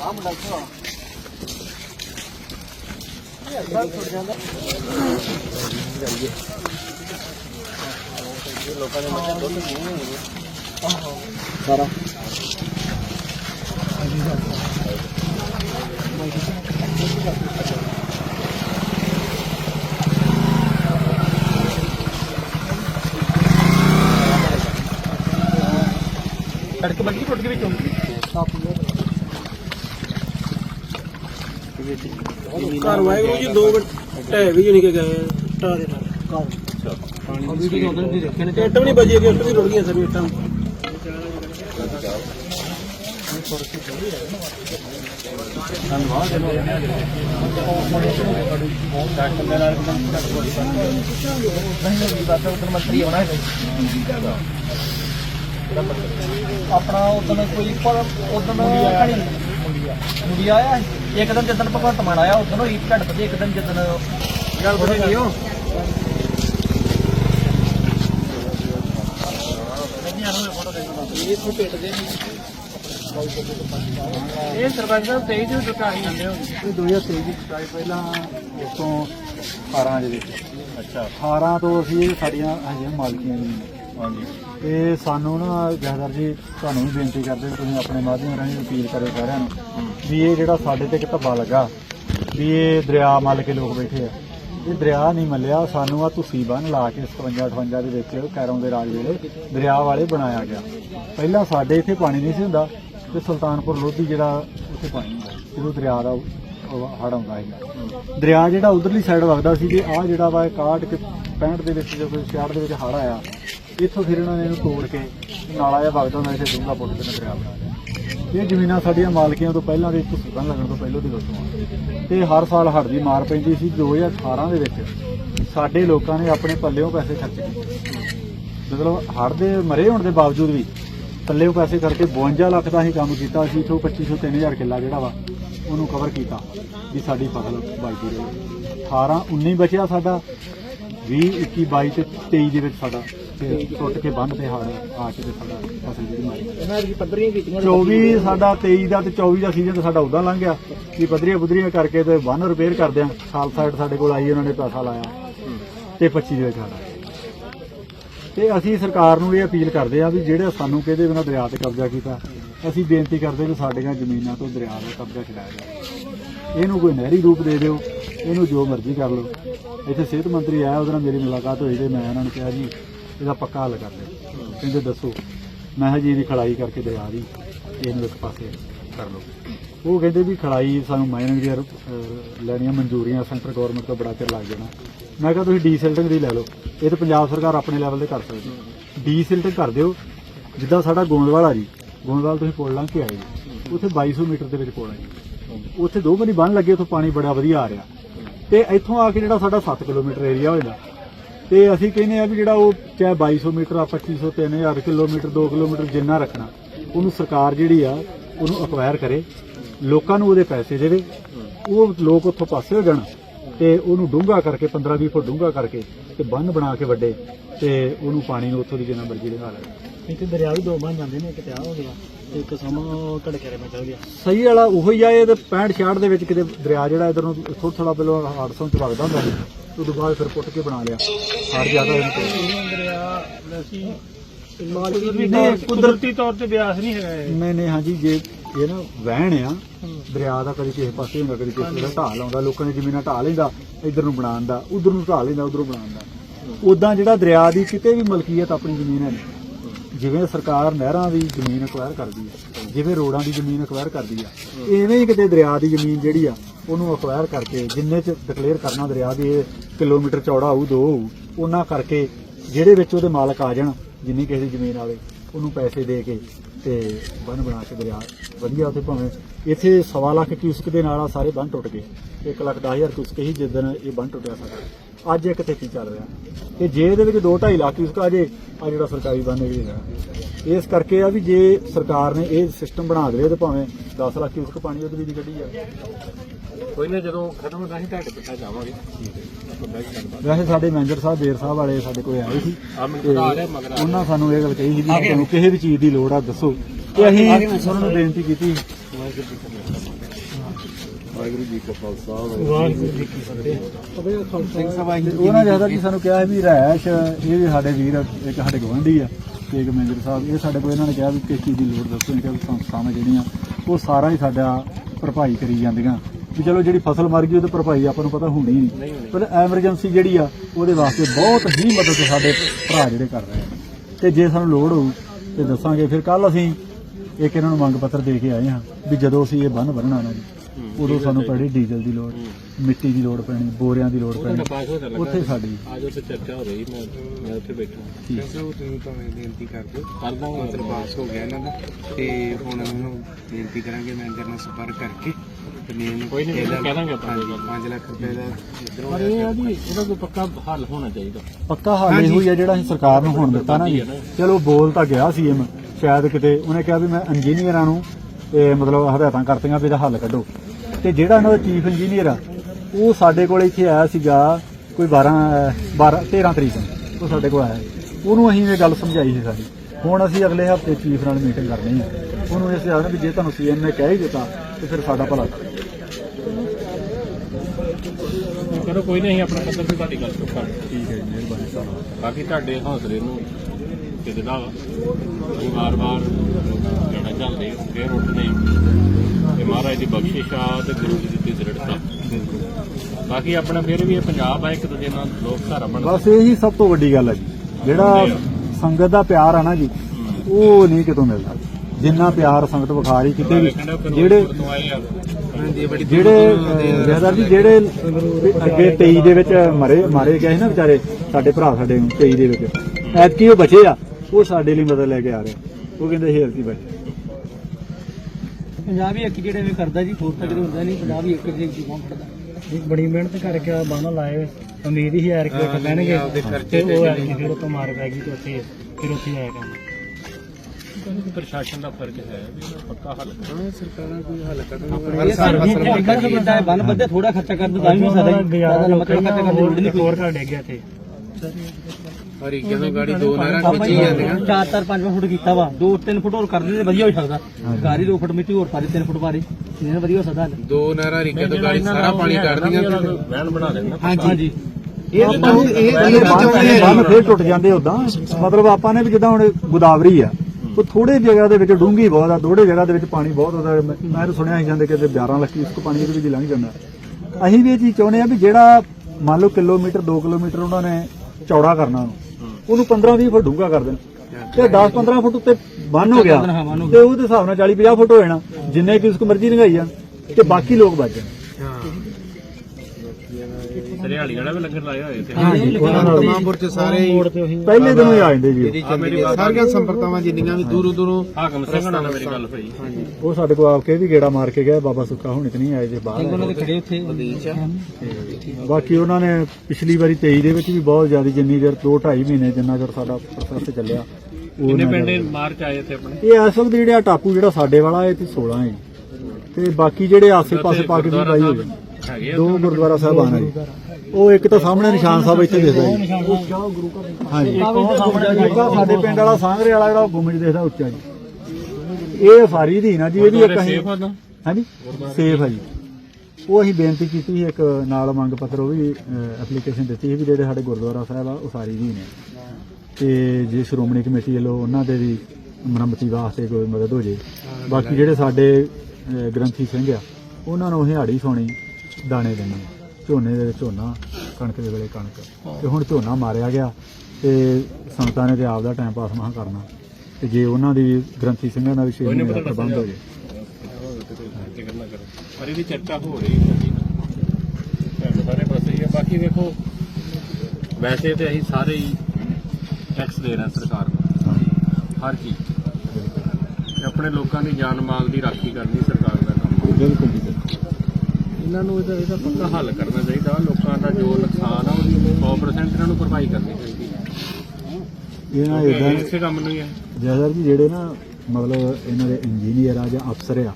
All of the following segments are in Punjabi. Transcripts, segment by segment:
ਆ ਮੁੰਡਾ ਕਿਉਂ ਆ ਇਹ ਅੱਧਾ ਛੁੱਟ ਜਾਂਦਾ ਲੋਕਾਂ ਦੇ ਮੱਥੇ ਦੁੱਧ ਨਹੀਂ ਹੋਣੀ ਸਾਰਾ ਸੜਕ ਬੱਗੀ ਟੁੱਟ ਗਈ ਵਿੱਚੋਂ। ਘਰ ਵਾਹਿਗੁਰੂ ਜੀ ਦੋ ਢਹਿ ਵੀ ਨਹੀਂ ਕੇ ਗਏ ਟਾ ਦੇ ਨਾਲ ਪਾਣੀ ਦੀ ਉਧਰ ਦੀ ਰੱਖੇ ਨੇ ਇੱਟ ਵੀ ਨਹੀਂ ਬਜੀ ਕਿ ਵੀ ਰੁੜ ਗਈਆਂ ਸਰ ਇੱਟਾਂ। ਆਪਣਾ ਉਦੋਂ ਕੋਈ ਪਰ ਉਦੋਂ ਕਣੀ ਮੁੰਡੀਆ ਆਇਆ ਸੀ। ਇੱਕ ਦਿਨ ਜਦੋਂ ਭਗਵੰਤ ਮਾਨ ਆਇਆ ਉਦੋਂ ਹੀ ਘੱਟ ਪਤੇ ਇੱਕ ਦਿਨ ਜਦੋਂ ਗੱਲ ਬਣੀ ਨਹੀਂ ਹੋ ਇੱਥੋਂ ਪਿੱਟ ਦੇ ਇਹ ਸਰਪੰਚ ਸਾਹਿਬ ਤੇਈ ਦੇ ਟੁੱਟਾ ਹੀ ਜਾਂਦੇ ਹੋ ਇਹ 2023 ਦੀ ਸਟਾਈ ਪਹਿਲਾਂ ਉਸ ਤੋਂ 18 ਦੇ ਵਿੱਚ ਅੱਛਾ। 18 ਤੋਂ ਅਸੀਂ ਇਹ ਸਾਡੀਆਂ ਹੈਗੀਆਂ ਮਾਲਕੀਆਂ ਹਾਂਜੀ ਤੇ ਸਾਨੂੰ ਨਾ ਜਹਦਰ ਜੀ, ਤੁਹਾਨੂੰ ਵੀ ਬੇਨਤੀ ਕਰਦੇ ਵੀ ਤੁਸੀਂ ਆਪਣੇ ਮਾਧਿਅਮ ਰਾਹੀਂ ਅਪੀਲ ਕਰਿਓ ਸਾਰਿਆਂ ਨੂੰ ਵੀ ਇਹ ਜਿਹੜਾ ਸਾਡੇ ਤੇ ਇੱਕ ਧੱਬਾ ਲੱਗਾ, ਵੀ ਇਹ ਦਰਿਆ ਮੱਲ ਕੇ ਲੋਕ ਬੈਠੇ ਆ। ਇਹ ਦਰਿਆ ਨਹੀਂ ਮੱਲਿਆ, ਸਾਨੂੰ ਆ ਤੁਸੀਂ ਬੰਨ ਲਾ ਕੇ 57 58 ਦੇ ਵਿੱਚ ਕੈਰੋਂ ਦੇ ਰਾਜ ਵੇਲੇ ਦਰਿਆ ਵਾਲੇ ਬਣਾਇਆ ਗਿਆ। ਪਹਿਲਾਂ ਸਾਡੇ ਇੱਥੇ ਪਾਣੀ ਨਹੀਂ ਸੀ ਹੁੰਦਾ ਤੇ ਸੁਲਤਾਨਪੁਰ ਲੋਧੀ ਜਿਹੜਾ ਉੱਥੇ ਪਾਣੀ ਹੁੰਦਾ, ਜਦੋਂ ਦਰਿਆ ਦਾ ਹੜ ਆਉਂਦਾ ਹੈਗਾ ਦਰਿਆ ਜਿਹੜਾ ਉਧਰਲੀ ਸਾਈਡ ਵਗਦਾ ਸੀ ਤੇ ਆ ਜਿਹੜਾ ਵਾ 61 ਕਿ 65 ਦੇ ਵਿੱਚ ਜਦੋਂ 66 ਦੇ ਵਿੱਚ ਹੜ ਆਇਆ ਇੱਥੋਂ ਫਿਰ ਇਹਨਾਂ ਨੇ ਇਹਨੂੰ ਤੋੜ ਕੇ ਨਾਲਾ ਜਿਹਾ ਵਗਦਾ ਹੁੰਦਾ ਇੱਥੇ ਡੂੰਘਾ ਪੁੱਟ ਕੇ ਦਰਿਆ ਬਣਾ ਲਿਆ। ਇਹ ਜ਼ਮੀਨਾਂ ਸਾਡੀਆਂ ਮਾਲਕੀਆਂ ਤੋਂ ਪਹਿਲਾਂ ਦੇ ਤੁਸੀਂ ਬੰਨ ਲੱਗਣ ਤੋਂ ਪਹਿਲਾਂ ਦੀ ਵਸੋਂ ਆ ਤੇ ਹਰ ਸਾਲ ਹੜ ਦੀ ਮਾਰ ਪੈਂਦੀ ਸੀ 2018 ਦੇ ਵਿੱਚ ਸਾਡੇ ਲੋਕਾਂ ਨੇ ਆਪਣੇ ਪੱਲਿਓਂ ਪੈਸੇ ਖਰਚ ਕੀਤੇ। ਮਤਲਬ ਹੜ੍ਹ ਦੇ ਮਰੇ ਹੋਣ ਦੇ ਬਾਵਜੂਦ ਵੀ ਪੱਲਿਓਂ ਪੈਸੇ ਕਰਕੇ 52 ਲੱਖ ਦਾ ਹੀ ਕੰਮ ਕੀਤਾ ਸੀ, ਇਥੋਂ 2500 3000 ਕਿੱਲਾ ਜਿਹੜਾ ਵਾ, ਉਹਨੂੰ ਕਵਰ ਕੀਤਾ ਵੀ ਸਾਡੀ ਫਸਲ ਬਚਦੀ ਰਹੇ। 18 19 ਬਚਿਆ ਸਾਡਾ 20 21 22 ਤੇ 23 ਦੇ ਵਿੱਚ ਸਾਡਾ। ਤੇ ਟੁੱਟ ਕੇ ਬੰਨ ਤੇ ਹੜ ਆ ਕੇ ਤੇ ਸਾਡਾ ਫਸਲ ਜਿਹੜੀ ਮਾਰੀ ਇਹਨਾਂ ਦੀ ਪੱਧਰੀਆਂ ਕੀਤੀਆਂ 24 ਸਾਡਾ 23 ਦਾ ਤੇ 24 ਦਾ ਸੀਜ਼ਨ ਸਾਡਾ ਉਦਾਂ ਲੰਘ ਗਿਆ। ਵੀ ਪਧਰੀਆਂ ਪੁਧਰੀਆਂ ਕਰਕੇ ਤੇ ਬੰਨ ਰਿਪੇਅਰ ਕਰਦੇ ਆ। ਸਾਲ ਸਾਈਡ ਸਾਡੇ ਕੋਲ ਆਈ ਉਹਨਾਂ ਨੇ ਪੈਸਾ ਲਾਇਆ। ਤੇ 25 ਦੇ ਵਿੱਚ ਸਾਡਾ। ਤੇ ਅਸੀਂ ਸਰਕਾਰ ਨੂੰ ਇਹ ਅਪੀਲ ਕਰਦੇ ਆ ਵੀ ਜਿਹੜੇ ਸਾਨੂੰ ਕਿਹਦੇ ਬਿਨਾਂ ਦਰਿਆ ਤੇ ਕਬਜ਼ਾ ਕੀਤਾ ਅਸੀਂ ਬੇਨਤੀ ਕਰਦੇ ਵੀ ਸਾਡੀਆਂ ਜ਼ਮੀਨਾਂ ਤੋਂ ਦਰਿਆ ਦਾ ਕਬਜ਼ਾ ਛਡਾਇਆ ਜਾਵੇ। ਇਹਨੂੰ ਕੋਈ ਨਹਿਰੀ ਰੂਪ ਦੇ ਦਿਓ ਇਹਨੂੰ ਜੋ ਮਰਜ਼ੀ ਕਰ ਲਓ। ਇੱਥੇ ਸਿਹਤ ਮੰਤਰੀ ਆਇਆ ਉਹਦੇ ਨਾਲ ਮੇਰੀ ਮੁਲਾਕਾਤ ਹੋਈ ਤੇ ਮੈਂ ਉਹਨਾਂ ਨੂੰ ਕਿਹਾ ਜੀ ਇਹਦਾ ਪੱਕਾ ਹੱਲ ਕਰ ਦਿਓ ਕਹਿੰਦੇ ਦੱਸੋ। ਮੈਂ ਕਿਹਾ ਜੀ, ਇਹਦੀ ਖੜਾਈ ਕਰਕੇ ਦਰਿਆ ਦੀ। ਇਹਨੂੰ ਇੱਕ ਪਾਸੇ ਕਰ ਲਓ। ਉਹ ਕਹਿੰਦੇ ਵੀ ਖੜਾਈ ਸਾਨੂੰ ਮਾਈਨਿੰਗ ਦੀਆਂ ਲੈਣੀਆਂ ਮਨਜ਼ੂਰੀਆਂ ਸੈਂਟਰ ਗਵਰਨਮੈਂਟ ਤੋਂ ਬੜਾ ਚਿਰ ਲੱਗ ਜਾਣਾ। ਮੈਂ ਕਿਹਾ ਤੁਸੀਂ ਡੀਸਿਲਟਿੰਗ ਦੀ ਲੈ ਲਓ। ਇਹ ਤਾਂ ਪੰਜਾਬ ਸਰਕਾਰ ਆਪਣੇ ਲੈਵਲ ਤੇ ਕਰ ਸਕਦੀ ਹੈ। ਡੀਸਿਲਟਿੰਗ ਕਰ ਦਿਓ। ਜਿੱਦਾਂ ਸਾਡਾ ਗੋਂਦਵਾਲ ਆ ਜੀ ਗੋਂਦਵਾਲ ਤੁਸੀਂ ਪੁਲ ਲੰਘ ਕੇ ਆਏ ਜੀ। ਉੱਥੇ 2200 ਮੀਟਰ ਦੇ ਵਿੱਚ ਪੁਲ ਹੈ ਜੀ। ਉੱਥੇ ਦੋ ਵਾਰੀ ਬੰਨ ਲੱਗੇ, ਉੱਥੋਂ ਪਾਣੀ ਬੜਾ ਵਧੀਆ ਆ ਰਿਹਾ। ਤੇ ਇੱਥੋਂ ਆ ਕੇ ਜਿਹੜਾ ਸਾਡਾ 7 ਕਿਲੋਮੀਟਰ ਏਰੀਆ ਹੋ ਜਾਂਦਾ ਤੇ ਅਸੀਂ ਕਹਿੰਦੇ ਆ ਵੀ ਜਿਹੜਾ ਉਹ ਚਾਹੇ 2200 ਮੀਟਰ ਆ 2500 3000 ਕਿਲੋਮੀਟਰ 2 ਕਿਲੋਮੀਟਰ ਜਿੰਨਾ ਰੱਖਣਾ ਉਹਨੂੰ ਸਰਕਾਰ ਜਿਹੜੀ ਆ ਉਹਨੂੰ ਅਕਵਾਇਰ ਕਰੇ ਲੋਕਾਂ ਨੂੰ ਉਹਦੇ ਪੈਸੇ ਦੇਵੇ ਉਹ ਲੋਕ ਉੱਥੋਂ ਪਾਸੇ ਹੋ ਜਾਣ ਤੇ ਉਹਨੂੰ ਡੂੰਘਾ ਕਰਕੇ 15 20 ਫੁੱਟ ਡੂੰਘਾ ਕਰਕੇ ਤੇ ਬੰਨ ਬਣਾ ਕੇ ਵੱਡੇ ਤੇ ਉਹਨੂੰ ਪਾਣੀ ਨੂੰ ਉੱਥੋਂ ਦੀ ਜਿੰਨਾ ਮਰਜ਼ੀ ਲਗਾ ਲੈ ਇੱਥੇ ਦਰਿਆ ਵੀ ਦੋ ਬਣ ਜਾਂਦੇ ਨੇ ਇੱਕ ਤੇ ਆ ਹੋ ਗਿਆ ਇੱਕ ਸਮਾਂ ਘੜਕੇ ਮੈਂ ਚੱਲ ਗਿਆ ਸਹੀ ਵਾਲਾ ਉਹੀ ਆ ਇਹ ਤੇ 65 66 ਦੇ ਵਿੱਚ ਕਿਤੇ ਦਰਿਆ ਜਿਹੜਾ ਇਧਰ ਨੂੰ ਥੋੜਾ ਥੋੜਾ ਪਹਿਲਾਂ 800 ਚ ਵਗਦਾ ਹੁੰਦਾ ਸੀ। ਤੋਂ ਬਾਅਦ ਫਿਰ ਪੁੱਟ ਕੇ ਬਣਾ ਲਿਆ। ਹੜ ਜ਼ਿਆਦਾ ਨਹੀਂ ਕੁਦਰਤੀ ਤੌਰ ਤੇ ਬਿਆਸ ਨਹੀਂ ਹੈਗਾ ਇਹ। ਨਹੀਂ ਨਹੀਂ ਹਾਂਜੀ ਜੇ ਇਹ ਨਾ ਵਹਿਣ ਆ ਦਰਿਆ ਦਾ ਕਦੀ ਕਿਸੇ ਪਾਸੇ ਹੁੰਦਾ ਕਦੀ ਕਿਸੇ ਦਾ ਢਾਹ ਲਾਉਂਦਾ ਲੋਕਾਂ ਦੀ ਜ਼ਮੀਨਾਂ ਢਾਹ ਲੈਂਦਾ ਇਧਰ ਨੂੰ ਬਣਾਉਣ ਦਾ ਉਧਰ ਨੂੰ ਢਾਹ ਲੈਂਦਾ ਉਧਰੋਂ ਬਣਾਉਣ ਦਾ। ਉਦਾਂ ਜਿਹੜਾ ਦਰਿਆ ਦੀ ਕਿਤੇ ਵੀ ਮਲਕੀਅਤ ਆਪਣੀ ਜ਼ਮੀਨ ਹੈ। ਜਿਵੇਂ ਸਰਕਾਰ ਨਹਿਰਾਂ ਦੀ ਜ਼ਮੀਨ ਅਕਵਾਇਰ ਕਰਦੀ ਹੈ ਜਿਵੇਂ ਰੋਡਾਂ ਦੀ ਜ਼ਮੀਨ ਅਕਵਾਇਰ ਕਰਦੀ ਆ, ਐਵੇਂ ਹੀ ਕਿਤੇ ਦਰਿਆ ਦੀ ਜ਼ਮੀਨ ਜਿਹੜੀ ਆ, ਉਹਨੂੰ ਅਕਵਾਇਰ ਕਰਕੇ ਜਿੰਨੇ ਚ ਡਿਕਲੇਅਰ ਕਰਨਾ ਦਰਿਆ ਵੀ ਇਹ ਕਿਲੋਮੀਟਰ ਚੌੜਾ ਹੋਊ, ਦੋ ਹੋਊ, ਉਹਨਾਂ ਕਰਕੇ ਜਿਹੜੇ ਵਿੱਚ ਉਹਦੇ ਮਾਲਕ ਆ ਜਾਣ, ਜਿੰਨੀ ਕਿਸੇ ਦੀ ਜ਼ਮੀਨ ਆਵੇ, ਉਹਨੂੰ ਪੈਸੇ ਦੇ ਕੇ ਤੇ ਬੰਨ ਬਣਾ ਕੇ ਦਰਿਆ ਵਧੀਆ ਉੱਥੇ ਭਾਵੇਂ ਇੱਥੇ ਸਵਾ ਲੱਖ ਕਿਊਸਕ ਦੇ ਨਾਲ ਆ, ਸਾਰੇ ਬੰਨ ਟੁੱਟ ਗਏ 1 ਲੱਖ 10000 ਕਿਊਸਕ ਹੀ ਜਿਸ ਦਿਨ ਇਹ ਬੰਨ ਟੁੱਟਿਆ ਸਾਡਾ। ਅੱਜ ਇੱਕ ਤੇਤੀ ਚੱਲ ਰਿਹਾ। ਤੇ ਜੇ ਇਹਦੇ ਵਿੱਚ 2 2.5 ਲੱਖ ਕਿਊਸਕ ਆ ਜੇ ਆ ਜਿਹੜਾ ਸਰਕਾਰੀ ਬੰਨ ਇਹ ਹੈਗਾ ਇਸ ਕਰਕੇ ਆ ਵੀ ਜੇ ਸਰਕਾਰ ਨੇ ਇਹ ਸਿਸਟਮ ਬਣਾ ਦੇਵੇ ਤੇ ਭਾਵੇਂ 10 ਲੱਖ ਕਿਊਸਕ ਪਾਣੀ ਉਹਦੇ ਵਿੱਚ ਕੱਢੀ ਜਾ ਕੋਈ ਨਾ ਜਦੋਂ ਖਤਮ ਹੁੰਦਾ ਅਸੀਂ ਤੁਹਾਡੇ ਪਿੱਛੇ ਜਾਵਾਂਗੇ। ਵੈਸੇ ਸਾਡੇ ਮੈਨੇਜਰ ਸਾਹਿਬ ਬੇਰ ਸਾਹਿਬ ਵਾਲੇ ਸਾਡੇ ਕੋਲ ਆਏ ਸੀ। ਆ ਤੇ ਆ ਉਹਨਾਂ ਸਾਨੂੰ ਇਹ ਗੱਲ ਕਹੀ ਸੀ ਵੀ ਤੁਹਾਨੂੰ ਕਿਸੇ ਵੀ ਚੀਜ਼ ਦੀ ਲੋੜ ਆ ਦੱਸੋ। ਤੇ ਅਸੀਂ ਉਹਨਾਂ ਨੂੰ ਬੇਨਤੀ ਕੀਤੀ। ਵਾਹਿਗੁਰੂ ਜੀ ਕਾ ਖਾਲਸਾ ਵਾਹਿਗੁਰੂ ਜੀ ਕੀ ਫਤਿਹ। ਸਿੰਘ ਸਭਾ ਉਹਨਾਂ ਜ਼ਿਆਦਾ ਜੀ ਸਾਨੂੰ ਕਿਹਾ ਵੀ ਰਹਿਸ਼ ਇਹ ਵੀ ਸਾਡੇ ਵੀਰ ਇੱਕ ਸਾਡੇ ਗਵੰਡੀ ਆ ਤੇ ਇੱਕ ਮੈਨੇਜਰ ਸਾਹਿਬ ਇਹ ਸਾਡੇ ਕੋਲ ਇਹਨਾਂ ਨੇ ਕਿਹਾ ਵੀ ਕਿਸ ਚੀਜ਼ ਦੀ ਲੋੜ ਦੱਸੋ ਇਹਨਾਂ ਵੀ ਸੰਸਥਾਵਾਂ ਜਿਹੜੀਆਂ ਉਹ ਸਾਰਾ ਹੀ ਸਾਡਾ ਭਰਪਾਈ ਕਰੀ ਜਾਂਦੀਆਂ। ਵੀ ਚਲੋ ਜਿਹੜੀ ਫਸਲ ਮਰ ਗਈ ਉਹ ਤੇ ਭਰਪਾਈ ਆਪਾਂ ਨੂੰ ਪਤਾ ਹੋਣੀ ਨਹੀਂ। ਪਰ ਐਮਰਜੈਂਸੀ ਜਿਹੜੀ ਆ ਉਹਦੇ ਵਾਸਤੇ ਬਹੁਤ ਹੀ ਮਦਦ ਸਾਡੇ ਭਰਾ ਜਿਹੜੇ ਕਰ ਰਹੇ ਆ। ਤੇ ਜੇ ਸਾਨੂੰ ਲੋੜ ਹੋਊ ਤੇ ਦੱਸਾਂਗੇ। ਫਿਰ ਕੱਲ ਅਸੀਂ ਇੱਕ ਇਹਨਾਂ ਨੂੰ ਮੰਗ ਪੱਤਰ ਦੇ ਕੇ ਆਏ ਹਾਂ ਵੀ ਜਦੋਂ ਅਸੀਂ ਇਹ ਬੰਨ ਬੰਨਣਾ ਨਾ ਜੀ। ਉਦੋਂ ਸਾਨੂੰ ਪੈਣੀ ਡੀਜ਼ਲ ਦੀ ਲੋੜ ਮਿੱਟੀ ਦੀ ਲੋੜ ਪੈਣੀ ਬੋਰਿਆਂ ਦੀ ਲੋੜ ਪੈਣੀ ਉੱਥੇ ਸਾਡੀ ਅੱਜ ਉੱਥੇ ਚਰਚਾ ਹੋ ਰਹੀ ਮੈਂ ਮੈਂ ਉੱਥੇ ਬੈਠਾ। ਠੀਕ। ਸੋ ਤੁਸੀਂ ਭਾਵੇਂ ਬੇਨਤੀ ਕਰ ਦਿਓ। ਕਰ ਦਾਂਗੇ ਮਤਲਬ ਪਾਸ ਹੋ ਗਿਆ ਇਹਨਾਂ ਦਾ। ਤੇ ਹੁਣ ਉਹਨੂੰ ਬੇਨਤੀ ਕਰਾਂਗੇ ਮੈਨੇਜਰ ਨਾਲ ਸੰਪਰਕ ਕਰਕੇ ਕੋਈ ਨਹੀਂ, ਕਹਿ ਦਾਂਗੇ ਆਪਾਂ ਕੋਈ ਗੱਲ 5 ਲੱਖ ਰੁਪਏ ਦਾ ਇਧਰੋਂ ਪਰ ਇਹ ਆ ਵੀ ਇਹਦਾ ਕੋਈ ਪੱਕਾ ਹੱਲ ਹੋਣਾ ਚਾਹੀਦਾ। ਪੱਕਾ ਹੱਲ ਇਹੋ ਹੀ ਆ ਜਿਹੜਾ ਅਸੀਂ ਸਰਕਾਰ ਨੂੰ ਹੁਣ ਦਿੱਤਾ ਨਾ ਜੀ। ਚਲੋ ਬੋਲ ਤਾਂ ਗਿਆ ਸ਼ਾਇਦ ਕਿਤੇ ਉਹਨੇ ਕਿਹਾ ਵੀ ਮੈਂ ਇੰਜੀਨੀਅਰਾਂ ਨੂੰ ਇਹ ਮਤਲਬ ਹਦਾਇਤਾਂ ਕਰਤੀਆਂ ਵੀ ਇਹਦਾ ਹੱਲ ਕੱਢੋ। ਤੇ ਜਿਹੜਾ ਇਹਨਾਂ ਦਾ ਚੀਫ ਇੰਜੀਨੀਅਰ ਆ ਉਹ ਸਾਡੇ ਕੋਲ ਇੱਥੇ ਆਇਆ ਸੀਗਾ ਕੋਈ 12 12 13 ਤਰੀਕ ਨੂੰ ਉਹ ਸਾਡੇ ਕੋਲ ਆਇਆ। ਉਹਨੂੰ ਅਸੀਂ ਇਹ ਗੱਲ ਸਮਝਾਈ ਸੀ ਸਾਡੀ ਹੁਣ ਅਸੀਂ ਅਗਲੇ ਹਫ਼ਤੇ ਚੀਫ ਨਾਲ ਮੀਟਿੰਗ ਕਰਨੀ ਹੈ ਉਹਨੂੰ ਇਸ ਆਖਣਾ ਵੀ ਜੇ ਤੁਹਾਨੂੰ ਸੀਐਮ ਨੇ ਕਹਿ ਹੀ ਦਿੱਤਾ ਤੇ ਫਿਰ ਸਾਡਾ ਭਲਾ ਕਰੋ। ਕੋਈ ਨਹੀਂ ਆਪਣਾ ਪੱਤਰ ਤੇ ਤੁਹਾਡੀ ਗੱਲ ਚੁੱਕ ਠੀਕ ਹੈ ਜੀ ਮਿਹਰਬਾਨੀ ਧੰਨਵਾਦ ਬਾਕੀ ਤੁਹਾਡੇ ਹੌਸਲੇ ਨੂੰ ਕਿਦਦਾ ਵਾ। ਵਾਰ-ਵਾਰ ਜਿਹੜਾ ਚੱਲਦੇ ਫੇਰ ਉੱਠਦੇ ਤੇ ਮਹਾਰਾਜ ਦੀ ਬਖਸ਼ਿਸ਼ ਆ ਤੇ ਗੁਰੂ ਜੀ ਦੀ ਦਿੱਤੀ ਦ੍ਰਿੜਤਾ ਬਾਕੀ ਆਪਣਾ ਫਿਰ ਵੀ ਇਹ ਪੰਜਾਬ ਆ ਇੱਕ ਦੂਜੇ ਨਾਲ ਲੋਕ ਘਰ ਬਣ ਬਸ ਇਹੀ ਸਭ ਤੋਂ ਵੱਡੀ ਗੱਲ ਹੈ ਜੀ। ਜਿਹੜਾ ਸੰਗਤ ਦਾ ਪਿਆਰ ਆ ਨਾ ਜੀ ਉਹ ਨਹੀਂ ਕਿਤੋਂ ਮਿਲਦਾ। ਜਿੰਨਾ ਪਿਆਰ ਸੰਗਤ ਵਿਖਾ ਰਹੀ ਕਿਤੇ ਵੀ ਜਿਹੜੇ ਜਿਹੜੇ ਜਹਦਾਰ ਜੀ ਜਿਹੜੇ ਅੱਗੇ 23 ਦੇ ਵਿੱਚ ਮਰੇ ਮਾਰੇ ਗਏ ਸੀ ਨਾ ਵਿਚਾਰੇ ਸਾਡੇ ਭਰਾ ਸਾਡੇ ਨੂੰ 23 ਦੇ ਵਿੱਚ। ਐਤਕੀ ਉਹ ਬਚੇ ਆ ਉਹ ਸਾਡੇ ਲਈ ਮਦਦ ਲੈ ਕੇ ਆ ਰਹੇ ਉਹ ਕਹਿੰਦੇ ਸੀ ਬਚੇ। ਪੰਜਾਬ ਹੀ ਇੱਕ ਜਿਹੜੇ ਵੀ ਕਰਦਾ ਜੀ ਹੋਰ ਤਾਂ ਕਿਤੇ ਹੁੰਦਾ ਨਹੀਂ ਪੰਜਾਬ ਹੀ ਇੱਕ ਜਿਹੜੇ ਜੀ ਕੌਣ ਖੜਦਾ ਬੜੀ ਮਿਹਨਤ ਕਰਕੇ ਆ ਬਾਣਾ ਲਾਏ ਉਮੀਦ ਹੀ ਯਾਰ ਕਿ ਲੈਣਗੇ ਆਪਦੇ ਖਰਚੇ ਤੇ ਉਹ ਆ ਕਿ ਫਿਰ ਉਹ ਤੋਂ ਮਾਰ ਪੈ ਗਈ ਤੇ ਉੱਥੇ ਫਿਰ ਉੱਥੇ ਆਇਆ ਕੰਮ ਪ੍ਰਸ਼ਾਸਨ ਦਾ ਫਰਜ਼ ਹੈ ਵੀ ਇਹਦਾ ਪੱਕਾ ਹੱਲ ਕਰੋ। ਹਾਂ ਸਰਕਾਰਾਂ ਕੋਈ ਹੱਲ ਕਰਨ ਇਹ ਸਾਡੀ ਠੇਕਾ ਜੀ ਕਿੰਦਾ ਹੈ ਬੰਨ ਬੱਦੇ ਥੋੜਾ ਖਰਚਾ ਕਰਦੇ ਤਾਂ ਵੀ ਨਹੀਂ ਸਕਦਾ ਜੀ ਜ਼ਿਆਦਾ ਚੌੜਾ ਖਰਚਾ ਕਰਨ ਦੀ ਲੋੜ ਨਹੀਂ ਹੋਰ ਘਰ ਡਿੱਗ ਗਿਆ ਤੇ ਹਰੀ ਜਦੋਂ ਗਾੜੀ ਦੋ ਨਹਿਰਾਂ ਖਿੱਚੀ ਚਾਰ ਪੰਜ ਪੰਜ ਫੁੱਟ ਕੀਤਾ ਵਾ। 2-3 ਫੁੱਟ ਹੋਰ ਕਰ ਦਿੰਦੇ ਵਧੀਆ ਹੋ ਸਕਦਾ। ਗਾਰੀ 2 ਫੁੱਟ ਮਿੱਟੀ ਹੋਰ ਪਾ ਦੇ 3 ਫੁੱਟ ਪਾ ਦੇ। ਇਹਨਾਂ ਵਧੀਆ ਹੋ ਸਕਦਾ। ਹੱਲ। ਦੋ ਨਹਿਰਾਂ ਰੀਕੇ ਤੋਂ ਗਾੜੀ ਸਾਰਾ ਪਾਣੀ ਕੱਢਦੀਆਂ ਤੇ ਵੈਨ ਬਣਾ ਦੇਣਾ ਹਾਂਜੀ ਇਹ ਤਾਂ ਚਾਹੁੰਦੇ ਇਹ ਪਹਿਲੇ ਇਹ ਤਾਂ ਚਾਹੁੰਦੇ ਆ ਬੰਨ ਫੇਰ ਟੁੱਟ ਜਾਂਦੇ ਉਦਾਂ ਮਤਲਬ ਆਪਾਂ ਨੇ ਵੀ ਜਿੱਦਾਂ ਹੁਣ ਗੋਦਾਵਰੀ ਆ ਉਹ ਥੋੜੇ ਜਗ੍ਹਾ ਦੇ ਵਿੱਚ ਡੂੰਘੀ ਬਹੁਤ ਆ ਥੋੜੇ ਜਗ੍ਹਾ ਦੇ ਵਿੱਚ ਪਾਣੀ ਬਹੁਤ ਮੈਂ ਤਾਂ ਸੁਣਿਆ ਸੀ ਜਾਂਦੇ ਕਿ 11 ਲੱਖ ਇਸ ਪਾਣੀ ਇਹਦੇ ਵਿੱਚ ਲੰਘ ਜਾਂਦਾ। ਅਸੀਂ ਵੀ ਇਹ ਚੀਜ਼ ਚਾਹੁੰਦੇ ਆ ਵੀ ਜਿਹੜਾ ਮੰਨ ਲਓ ਕਿਲੋਮੀਟਰ 2 ਕਿਲੋਮੀਟਰ ਉਹਨਾਂ ਨੇ ਚੌੜਾ ਕਰਨਾ ਉਹਨੂੰ। ਉਹਨੂੰ 15 20 ਫੁੱਟ ਡੂੰਘਾ ਕਰ ਦੇਣ। ਤੇ 10 15 ਫੁੱਟ ਉੱਤੇ ਬੰਨ ਹੋ ਗਿਆ ਤੇ ਉਹਦੇ ਹਿਸਾਬ ਨਾਲ 40 50 ਫੁੱਟ ਹੋ ਜਾਣਾ। ਜਿੰਨੇ ਕਿ ਉਸਕੋ ਮਰਜ਼ੀ ਲੰਘਾਈ ਜਾਣ ਤੇ ਬਾਕੀ ਲੋਕ ਬਚ ਜਾਣ। ਹਰਿਆਲੀ ਵਾਲਾ ਵੀ ਲੰਗਰ ਲਾਇਆ ਹੋਇਆ ਇੱਥੇ। ਹਾਂਜੀ ਉਹਨਾਂ ਨਾਲ ਤਮਾਮਪੁਰ ਚ ਸਾਰੇ ਹੀ ਪਹਿਲੇ ਦਿਨੋਂ ਹੀ ਆ ਜਾਂਦੇ ਜੀ। ਇਹਦੀ ਚੱਲਦੀ ਹੈ ਸਾਰੀਆਂ ਸੰਪਰਦਾਵਾਂ ਜਿੰਨੀਆਂ ਵੀ ਦੂਰੋਂ ਦੂਰੋਂ ਹਾਕਮ ਸਿੰਘ ਨਾਲ ਮੇਰੀ ਗੱਲ ਹੋਈ। ਉਹ ਸਾਡੇ ਕੋਲ ਆ ਕੇ ਵੀ ਗੇੜਾ ਮਾਰ ਕੇ ਗਏ ਬਾਬਾ ਸੁੱਖਾ ਹੁਣ ਨਹੀਂ ਆਏ ਜੇ ਬਾਹਰ ਉਹਨਾਂ ਆਏ। ਦੇ ਖੜੇ ਉੱਥੇ। ਤੇ ਬਾਕੀ ਉਹਨਾਂ ਨੇ ਪਿਛਲੀ ਵਾਰੀ 23 ਦੇ ਵਿੱਚ ਵੀ ਬਹੁਤ ਜ਼ਿਆਦਾ ਜਿੰਨੀ ਦੇਰ 2 2.5 ਮਹੀਨੇ ਜਿੰਨਾ ਚਿਰ ਸਾਡਾ ਪ੍ਰੋਸੈਸ ਚੱਲਿਆ ਉਹ ਕਿੰਨੇ ਉਹਨਾਂ ਪਿੰਡ ਮਾਰਚ ਆਏ ਇੱਥੇ ਆਪਣੇ? ਇਹ ਇਸ ਵਕਤ ਜਿਹੜੇ ਟਾਪੂ ਜਿਹੜਾ ਸਾਡੇ ਵਾਲਾ ਇਹ ਤੇ 16 ਹੈ। ਤੇ ਬਾਕੀ ਜਿਹੜੇ ਆਸੇ-ਪਾਸੇ ਪਾ ਕੇ ਵੀ ਪਾਈ ਹੋਏ ਨੇ। ਦੋ ਗੁਰਦੁਆਰਾ ਸਾਹਿਬ ਆਣਾ ਜੀ। ਉਹ ਇੱਕ ਤਾਂ ਸਾਹਮਣੇ ਨਿਸ਼ਾਨ ਸਾਹਿਬ ਇੱਥੇ ਦਿਖਦਾ ਜੀ। ਹਾਂਜੀ। ਸਾਡੇ ਪਿੰਡ ਵਾਲਾ ਸਾਂਗਰੇ ਵਾਲਾ ਜਿਹੜਾ ਗੁੰਮਜ ਦਿਖਦਾ ਉੱਚਾ ਜੀ। ਇਹ ਸਾਰੀ ਦੀ ਨਾ ਜੀ ਇਹ ਵੀ ਇੱਕ ਅਸੀਂ ਹਾਂਜੀ ਸੇਫ ਹੈ ਜੀ। ਉਹ ਅਸੀਂ ਬੇਨਤੀ ਕੀਤੀ ਸੀ ਇੱਕ ਨਾਲ ਮੰਗ ਪੱਤਰ ਉਹ ਵੀ ਐਪਲੀਕੇਸ਼ਨ ਦਿੱਤੀ ਸੀ ਵੀ ਜਿਹੜੇ ਸਾਡੇ ਗੁਰਦੁਆਰਾ ਸਾਹਿਬ ਆ ਉਹ ਸਾਰੀ ਜੀ ਨੇ ਤੇ ਜੇ ਸ਼੍ਰੋਮਣੀ ਕਮੇਟੀ ਵੱਲੋਂ ਉਹਨਾਂ ਦੇ ਵੀ ਮੁਰੰਮਤੀ ਵਾਸਤੇ ਕੋਈ ਮਦਦ ਹੋ ਜੇ। ਬਾਕੀ ਜਿਹੜੇ ਸਾਡੇ ਗ੍ਰੰਥੀ ਸਿੰਘ ਆ ਉਹਨਾਂ ਨੂੰ ਹਿਹਾੜੀ ਸੋਣੀ। ਦਾਣੇ ਦੇਣੇ ਝੋਨੇ ਦੇ ਵਿੱਚ ਝੋਨਾ ਕਣਕ ਦੇ ਵੇਲੇ ਕਣਕ। ਤੇ ਹੁਣ ਝੋਨਾ ਮਾਰਿਆ ਗਿਆ ਤੇ ਸੰਗਤਾਂ ਨੇ ਤੇ ਆਪ ਦਾ ਟਾਈਮ ਪਾਸ ਮਹਾ ਕਰਨਾ। ਤੇ ਜੇ ਉਹਨਾਂ ਦੀ ਗ੍ਰੰਥੀ ਸਿੰਘਾਂ ਦਾ ਵੀ ਛੇ ਮਹੀਨੇ ਦਾ ਪ੍ਰਬੰਧ ਹੋ ਜੇ ਪਰ ਇਹਦੀ ਚਰਚਾ ਹੋ ਰਹੀ ਹੈ ਜੀ। ਸਾਰੇ ਪਾਸੇ ਹੀ ਆ। ਬਾਕੀ ਵੇਖੋ ਵੈਸੇ ਤੇ ਅਸੀਂ ਸਾਰੇ ਹੀ ਟੈਕਸ ਦੇ ਰਹੇ ਹਾਂ ਸਰਕਾਰ ਨੂੰ। ਹਰ ਚੀਜ਼। ਤੇ ਆਪਣੇ ਲੋਕਾਂ ਦੀ ਜਾਨ ਮਾਲ ਦੀ ਰਾਖੀ ਕਰਨੀ ਸਰਕਾਰ ਦਾ ਕੰਮ ਆ। ਬਿਲਕੁਲ ਜੀ ਬਿਲਕੁਲ। ਇਹਨਾਂ ਨੂੰ ਇਹਦਾ ਇਹਦਾ ਪੱਕਾ ਹੱਲ ਕਰਨਾ ਚਾਹੀਦਾ। ਲੋਕਾਂ ਦਾ ਜੋ ਨੁਕਸਾਨ ਆ ਉਹਦੀ 100% ਇਹਨਾਂ ਨੂੰ ਭਰਪਾਈ ਕਰਨੀ ਚਾਹੀਦੀ ਹੈ। ਇਹਨਾਂ ਕਿਉਂਕਿ ਇਦਾਂ ਇਸੇ ਕੰਮ ਨੂੰ ਹੀ। ਹੈ ਜੈਸਰ ਜੀ ਜਿਹੜੇ ਨਾ ਮਤਲਬ ਇਹਨਾਂ ਦੇ ਇੰਜੀਨੀਅਰ ਆ ਜਾਂ ਅਫਸਰ ਆ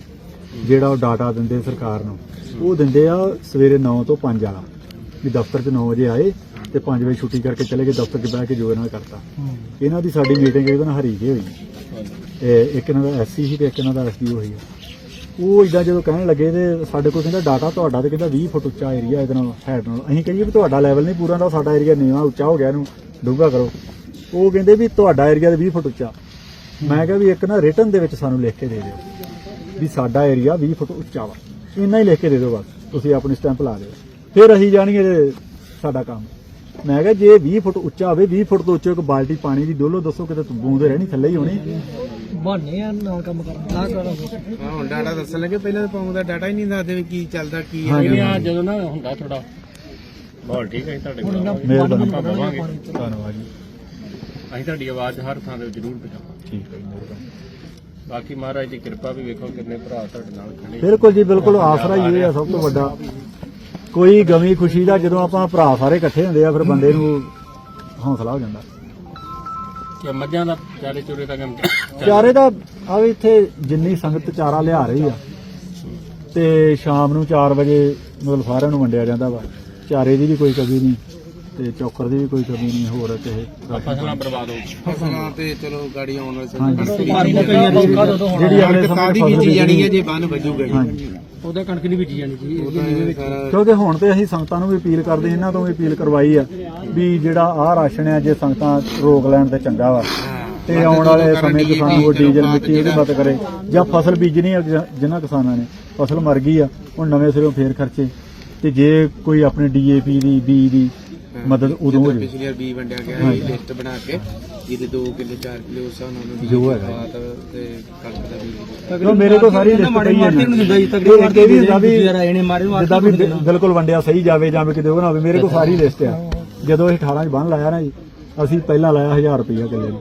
ਜਿਹੜਾ ਉਹ ਡਾਟਾ ਦਿੰਦੇ ਸਰਕਾਰ ਨੂੰ ਉਹ ਦਿੰਦੇ ਆ ਸਵੇਰੇ 9 ਤੋਂ 5 ਵਾਲਾ। ਵੀ ਦਫ਼ਤਰ 'ਚ 9 ਵਜੇ ਆਏ ਤੇ 5 ਵਜੇ ਛੁੱਟੀ ਕਰਕੇ ਚਲੇ ਗਏ ਦਫ਼ਤਰ 'ਚ ਬਹਿ ਕੇ ਜੋ ਇਹਨਾਂ ਨੇ ਕਰਤਾ। ਇਹਨਾਂ ਦੀ ਸਾਡੀ ਮੀਟਿੰਗ ਇਹਦੇ ਨਾਲ ਹਰੀਕੇ ਹੋਈ। ਤੇ ਇੱਕ ਇਹਨਾਂ ਦਾ ਐਸਸੀ ਸੀ ਤੇ ਇੱਕ ਇਹਨਾਂ ਦਾ ਐਸਡੀਓ ਹੋਈ ਉਹ ਇਦਾਂ ਜਦੋਂ ਕਹਿਣ ਲੱਗੇ ਤੇ ਸਾਡੇ ਕੋਲ ਕਹਿੰਦਾ ਡਾਟਾ ਤੁਹਾਡਾ ਤੇ ਕਹਿੰਦਾ 20 ਫੁੱਟ ਉੱਚਾ ਏਰੀਆ ਇਹਦੇ ਨਾਲ ਹੈਡ ਨਾਲ। ਅਸੀਂ ਕਹੀਏ ਵੀ ਤੁਹਾਡਾ ਲੈਵਲ ਨਹੀਂ ਪੂਰਾ ਦਾ ਸਾਡਾ ਏਰੀਆ ਨੀਵਾਂ ਉੱਚਾ ਹੋ ਗਿਆ ਇਹਨੂੰ, ਡੂੰਘਾ ਕਰੋ। ਉਹ ਕਹਿੰਦੇ ਵੀ ਤੁਹਾਡਾ ਏਰੀਆ ਤੇ 20 ਫੁੱਟ ਉੱਚਾ। ਮੈਂ ਕਿਹਾ ਵੀ ਇੱਕ ਨਾ ਰਿਟਨ ਦੇ ਵਿੱਚ ਸਾਨੂੰ ਲਿਖ ਕੇ ਦੇ ਦਿਓ ਵੀ ਸਾਡਾ ਏਰੀਆ 20 ਫੁੱਟ ਉੱਚਾ ਵਾ। ਇੰਨਾ ਹੀ ਲਿਖ ਕੇ ਦੇ ਦਿਓ ਬਸ, ਤੁਸੀਂ ਆਪਣੀ ਸਟੈਂਪ ਲਾ ਦਿਓ। ਫਿਰ ਅਸੀਂ ਜਾਣਗੇ ਸਾਡਾ ਕੰਮ। ਮੈਂ ਕਿਹਾ ਜੇ 20 ਫੁੱਟ ਉੱਚਾ ਹੋਵੇ 20 ਫੁੱਟ ਤੋਂ ਉੱਚੇ ਇੱਕ ਬਾਲਟੀ ਪਾਣੀ ਦੀ ਡੋਲੋ ਦੱਸੋ ਕਿਤੇ ਬੂੰਦ ਰਹਿਣੀ, ਥੱਲੇ ਹੀ ਹੋਣੀ। ਬਹਾਨੇ ਆ ਨਾਲ ਕੰਮ ਕਰਨਾ। ਨਾ ਕਰਨਾ ਹਾਂ ਹੁਣ ਡਾਟਾ ਦੱਸਣ ਲੱਗੇ ਪਹਿਲਾਂ ਤਾਂ ਪਾਉਂਦਾ ਡਾਟਾ ਹੀ ਨਹੀਂ ਦੱਸਦੇ ਵੀ ਕੀ ਚੱਲਦਾ ਕੀ। ਆ ਜਦੋਂ ਨਾ ਹੁੰਦਾ ਥੋੜਾ ਬਹੁਤ ਠੀਕ ਹੈ ਜੀ ਤੁਹਾਡੇ ਕੋਲ। ਆਵਾਂਗੇ। ਮਿਹਰਬਾਨੀ ਆਪਾਂ ਬਵਾਂਗੇ ਧੰਨਵਾਦ ਜੀ। ਅਸੀਂ ਤੁਹਾਡੀ ਆਵਾਜ਼ ਹਰ ਥਾਂ ਤੇ ਜ਼ਰੂਰ ਪਹੁੰਚਾਵਾਂਗੇ। ਠੀਕ ਹੈ ਜੀ, ਮਿਹਰਬਾਨੀ। ਬਾਕੀ ਮਹਾਰਾਜ ਦੀ ਕਿਰਪਾ ਵੀ ਵੇਖੋ ਕਿੰਨੇ ਭਰਾ ਤੁਹਾਡੇ ਨਾਲ ਖੜੇ ਬਿਲਕੁਲ ਜੀ ਬਿਲਕੁਲ। ਆਸਰਾ ਹੀ ਇਹ ਆ ਸਭ ਤੋਂ ਵੱਡਾ। ਕੋਈ ਗਮੀ ਖੁਸ਼ੀ ਦਾ ਜਦੋਂ ਆਪਾਂ ਭਰਾ ਸਾਰੇ ਇਕੱਠੇ ਹੁੰਦੇ ਆ ਫਿਰ ਬੰਦੇ ਨੂੰ ਹੌਸਲਾ ਹੋ ਜਾਂਦਾ। ਮੱਝਾਂ ਦਾ ਚਾਰੇ ਚੋਰੇ ਦਾ ਕੰਮ ਚਾਰੇ ਦਾ ਆ ਵੀ ਇੱਥੇ ਜਿੰਨੀ ਸੰਗਤ ਚਾਰਾ ਲਿਆ ਰਹੀ ਆ। ਤੇ ਸ਼ਾਮ ਨੂੰ 4 ਵਜੇ ਮਤਲਬ ਸਾਰਿਆਂ ਨੂੰ ਵੰਡਿਆ ਜਾਂਦਾ ਵਾ। ਚਾਰੇ ਦੀ ਵੀ ਕੋਈ ਕਮੀ ਨਹੀਂ। ਤੇ ਚੌਕਰ ਦੀ ਵੀ ਕੋਈ ਕਮੀ ਨਹੀਂ ਹੋਰ ਕਿਸੇ ਫਸਲਾਂ ਬਰਬਾਦ ਹੋ ਫਸਲਾਂ ਤੇ ਚਲੋ ਗਾੜੀ ਆਉਣ ਵਾਲੇ ਹਾਂਜੀ। ਪਾਣੀ ਦਾ ਹੋਣਾ ਜਿਹੜੀ ਅਗਲੇ ਸਮੇਂ ਕਾਦੀ ਫਸਲ ਬੀਜੀ ਜਾਣੀ ਹੈ ਜੇ ਬੰਨ ਵੱਜੂਗਾ ਜੀ। ਹਾਂਜੀ। ਉਹਦਾ ਕਣਕ ਨਹੀਂ ਬੀਜੀ ਜਾਣੀ ਜੀ ਉਹਦਾ ਸਾਰਾ ਕਿਉਂਕਿ ਹੁਣ ਤੇ ਅਸੀਂ ਸੰਗਤਾਂ ਨੂੰ ਵੀ ਅਪੀਲ ਕਰਦੇ ਇਹਨਾਂ ਤੋਂ ਵੀ ਅਪੀਲ ਕਰਵਾਈ ਆ ਵੀ ਜਿਹੜਾ ਆਹ ਰਾਸ਼ਨ ਆ ਜੇ ਸੰਗਤਾਂ ਰੋਕ ਲੈਣ ਤੇ ਚੰਗਾ ਵਾ। ਤੇ ਆਉਣ ਵਾਲੇ ਸਮੇਂ 'ਚ ਸਾਨੂੰ ਉਹ ਡੀਜ਼ਲ ਮਿੱਟੀ ਇਹਦੀ ਮਦਦ ਕਰੇ। ਜਾਂ ਫਸਲ ਬੀਜਣੀ ਆ ਜਿ- ਜਿਨ੍ਹਾਂ ਕਿਸਾਨਾਂ ਨੇ। ਫਸਲ ਮਰ ਗਈ ਆ ਹੁਣ ਨਵੇਂ ਸਿਰੋਂ ਫੇਰ ਖਰਚੇ। ਤੇ ਜੇ ਕੋਈ ਆਪਣੇ ਡੀਏਪੀ ਦੀ ਬੀ ਦੀ ਮਦਦ ਉਦੋਂ ਹੋ ਜਿੱਦਾਂ ਜੇ ਪਿਛਲੀ ਵਾਰ ਬੀ ਵੰਡਿਆ ਗਿਆ ਹਾਂਜੀ। ਸੀ ਲਿਸਟ ਬਣਾ ਕੇ ਜਿਹਦੇ 2 ਕਿਲੋ 4 ਕਿਲੋ ਉਸ ਹਿਸਾਬ ਨਾਲ ਉਹਨੂੰ ਜੋ ਬੀਜ ਹੈਗਾ। ਤੇ ਕਣਕ ਦਾ ਬੀਜ ਕਿਉਂ ਮੇਰੇ ਕੋਲ ਸਾਰੀ ਲਿਸਟ ਪਈ ਹੈ ਨੂੰ ਜੀ ਇਹ ਇਹ ਵੀ ਹੁੰਦਾ ਵੀ ਇਹਨੇ ਮਾਰੇ ਜਿੱਦਾਂ ਵੀ ਬਿ- ਬਿਲਕੁਲ ਵੰਡਿਆ ਸਹੀ ਜਾਵੇ ਜਾਂ ਵੀ ਕਿਤੇ ਉਹ ਨਾ ਹੋਵੇ ਮੇਰੇ ਕੋਲ ਸਾਰੀ ਲਿਸਟ ਆ। ਜਦੋਂ ਇਹ 18 ਚ ਬੰਨ ਲਾਇਆ ਨਾ ਜੀ ਅਸੀਂ ਪਹਿਲਾਂ ਲਾਇਆ 1000 ਰੁਪਇਆ ਕਿੱਲੇ ਨੂੰ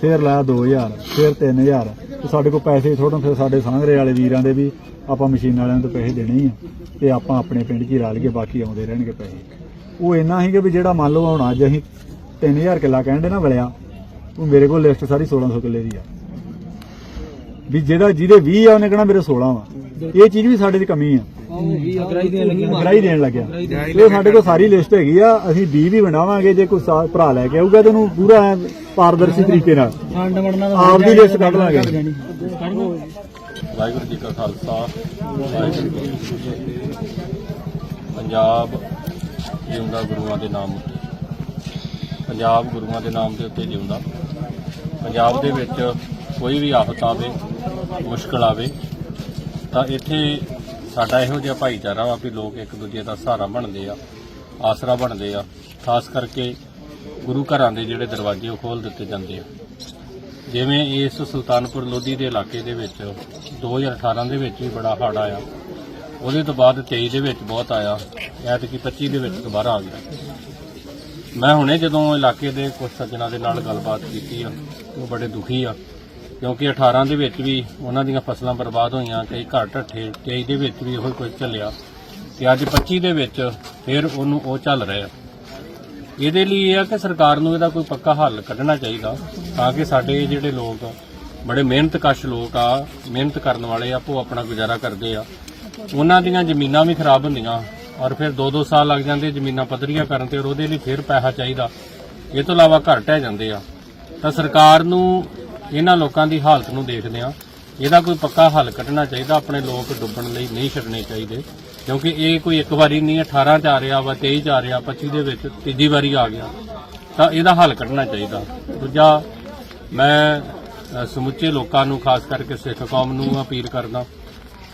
ਫਿਰ ਲਾਇਆ 2000 ਫਿਰ 3000 ਤੇ ਸਾਡੇ ਕੋਲ ਪੈਸੇ ਥੋੜ੍ਹੇ ਫਿਰ ਸਾਡੇ ਸਾਂਗਰੇ ਵਾਲੇ ਵੀਰਾਂ ਦੇ ਵੀ ਆਪਾਂ ਮਸ਼ੀਨ ਵਾਲਿਆਂ ਨੂੰ ਤਾਂ ਪੈਸੇ ਦੇਣੇ ਹੀ ਆ। ਤੇ ਆਪਾਂ ਆਪਣੇ ਪਿੰਡ 'ਚ ਹੀ ਰਲ ਕੇ ਬਾਕੀ ਆਉਂਦੇ ਰਹਿਣਗੇ ਪੈਸੇ। ਉਹ ਇੰਨਾ ਸੀਗਾ ਵੀ ਜਿਹੜਾ ਮੰਨ ਲਓ ਹੁਣ ਅੱਜ ਅਸੀਂ 3000 ਕਿੱਲਾ ਕਹਿੰਦੇ ਨਾ ਵਲਿਆ ਉਹ ਮੇਰੇ ਕੋਲ ਲਿਸਟ ਸਾਰੀ 1600 ਕਿੱਲੇ ਦੀ ਆ। ਵੀ ਜਿਹਦਾ ਜਿਹਦੇ 20 ਆ ਉਹਨੇ ਕਹਣਾ ਮੇਰੇ 16 ਵਾ। ਇਹ ਚੀਜ਼ ਵੀ ਸਾਡੇ ਦੀ ਕਮੀ ਆ। ਅਗਰਾਈ ਦੇਣ ਲੱਗੀ। ਗਰਾਈ ਦੇਣ ਲੱਗਿਆ। ਇਹ ਸਾਡੇ ਕੋਲ ਸਾਰੀ ਲਿਸਟ ਹੈਗੀ ਆ ਅਸੀਂ 20 ਵੀ ਵੰਡਾਵਾਂਗੇ ਜੇ ਕੋਈ ਭਰਾ ਲੈ ਕੇ ਆਊਗਾ ਤੇ ਉਹਨੂੰ ਪੂਰਾ ਪਾਰਦਰਸ਼ੀ ਤਰੀਕੇ ਨਾਲ। ਆਪ ਦੀ ਲਿਸਟ ਕੱਢ ਲਾਂਗੇ। ਵਾਹਿਗੁਰੂ ਜੀ ਕਾ ਖਾਲਸਾ ਵਾਹਿਗੁਰੂ ਜੀ ਕੀ ਫਤਿਹ। ਪੰਜਾਬ ਜਿਉਂਦਾ ਗੁਰੂਆਂ ਦੇ ਨਾਮ ਉੱਤੇ। ਪੰਜਾਬ ਗੁਰੂਆਂ ਦੇ ਨਾਮ ਦੇ ਉੱਤੇ ਜਿਉਂਦਾ। ਪੰਜਾਬ ਦੇ ਵਿੱਚ ਕੋਈ ਵੀ ਆਫਤ ਆਵੇ, ਮੁਸ਼ਕਲ ਆਵੇ, ਤਾਂ ਇੱਥੇ ਸਾਡਾ ਇਹੋ ਜਿਹਾ ਭਾਈਚਾਰਾ ਵਾ ਵੀ ਲੋਕ ਇੱਕ ਦੂਜੇ ਦਾ ਸਹਾਰਾ ਬਣਦੇ ਆ, ਆਸਰਾ ਬਣਦੇ ਆ। ਖਾਸ ਕਰਕੇ ਗੁਰੂ ਘਰਾਂ ਦੇ ਜਿਹੜੇ ਦਰਵਾਜ਼ੇ ਉਹ ਖੋਲ ਦਿੱਤੇ ਜਾਂਦੇ ਆ। ਜਿਵੇਂ ਇਸ ਸੁਲਤਾਨਪੁਰ ਲੋਧੀ ਦੇ ਇਲਾਕੇ ਦੇ ਵਿੱਚ 2018 ਦੇ ਵਿੱਚ ਵੀ ਬੜਾ ਹੜ੍ਹ ਆਇਆ। ਉਹਦੇ ਤੋਂ ਬਾਅਦ 23 ਦੇ ਵਿੱਚ ਬਹੁਤ ਆਇਆ, ਐਤਕੀ 25 ਦੇ ਵਿੱਚ ਦੁਬਾਰਾ ਆ ਗਿਆ। ਮੈਂ ਹੁਣੇ ਜਦੋਂ ਇਲਾਕੇ ਦੇ ਕੁਝ ਸੱਜਣਾ ਦੇ ਨਾਲ ਗੱਲਬਾਤ ਕੀਤੀ ਆ, ਉਹ ਬੜੇ ਦੁਖੀ ਆ, ਕਿਉਂਕਿ 18 ਦੇ ਵਿੱਚ ਵੀ ਉਹਨਾਂ ਦੀਆਂ ਫਸਲਾਂ ਬਰਬਾਦ ਹੋਈਆਂ ਕਈ ਘਰ ਢੱਠੇ 23 ਦੇ ਵਿੱਚ ਵੀ ਉਹ ਕੁਝ ਚੱਲਿਆ ਤੇ ਅੱਜ 25 ਦੇ ਵਿੱਚ ਫਿਰ ਉਹਨੂੰ ਉਹ ਚੱਲ ਰਿਹਾ। ਇਹਦੇ ਲਈ ਇਹ ਆ ਕਿ ਸਰਕਾਰ ਨੂੰ ਇਹਦਾ ਕੋਈ ਪੱਕਾ ਹੱਲ ਕੱਢਣਾ ਚਾਹੀਦਾ ਤਾਂ ਕਿ ਸਾਡੇ ਜਿਹੜੇ ਲੋਕ ਬੜੇ ਮਿਹਨਤਕਸ਼ ਲੋਕ ਆ, ਮਿਹਨਤ ਕਰਨ ਵਾਲੇ ਆ ਉਹ ਆਪਣਾ ਗੁਜ਼ਾਰਾ ਕਰਦੇ ਆ। ਉਹਨਾਂ ਦੀਆਂ ਜ਼ਮੀਨਾਂ ਵੀ ਖਰਾਬ ਹੁੰਦੀਆਂ ਔਰ ਫਿਰ 2-2 ਸਾਲ ਲੱਗ ਜਾਂਦੇ ਜ਼ਮੀਨਾਂ ਪੱਧਰੀਆਂ ਕਰਨ ਤੇ ਔਰ ਉਹਦੇ ਲਈ ਫਿਰ ਪੈਸਾ ਚਾਹੀਦਾ। ਇਹ ਤੋਂ ਇਲਾਵਾ ਘਰ ਢਹਿ ਜਾਂਦੇ ਆ। ਤਾਂ ਸਰਕਾਰ ਨੂੰ ਇਹਨਾਂ ਲੋਕਾਂ ਦੀ ਹਾਲਤ ਨੂੰ ਦੇਖਦੇ ਆ। ਇਹਦਾ ਕੋਈ ਪੱਕਾ ਹੱਲ ਕੱਢਣਾ ਚਾਹੀਦਾ, ਆਪਣੇ ਲੋਕ ਡੁੱਬਣ ਲਈ ਨਹੀਂ ਛੱਡਣੇ ਚਾਹੀਦੇ। ਕਿਉਂਕਿ ਇਹ ਕੋਈ ਇੱਕ ਵਾਰੀ ਨਹੀਂ 18 ਚ ਆ ਰਿਹਾ ਵਾ 23 ਚ ਆ ਰਿਹਾ 25 ਦੇ ਵਿੱਚ ਤੀਜੀ ਵਾਰੀ ਆ ਗਿਆ। ਤਾਂ ਇਹਦਾ ਹੱਲ ਕੱਢਣਾ ਚਾਹੀਦਾ। ਦੂਜਾ, ਮੈਂ ਸਮੁੱਚੇ ਲੋਕਾਂ ਨੂੰ, ਖਾਸ ਕਰਕੇ ਸਿੱਖ ਕੌਮ ਨੂੰ ਅਪੀਲ ਕਰਦਾ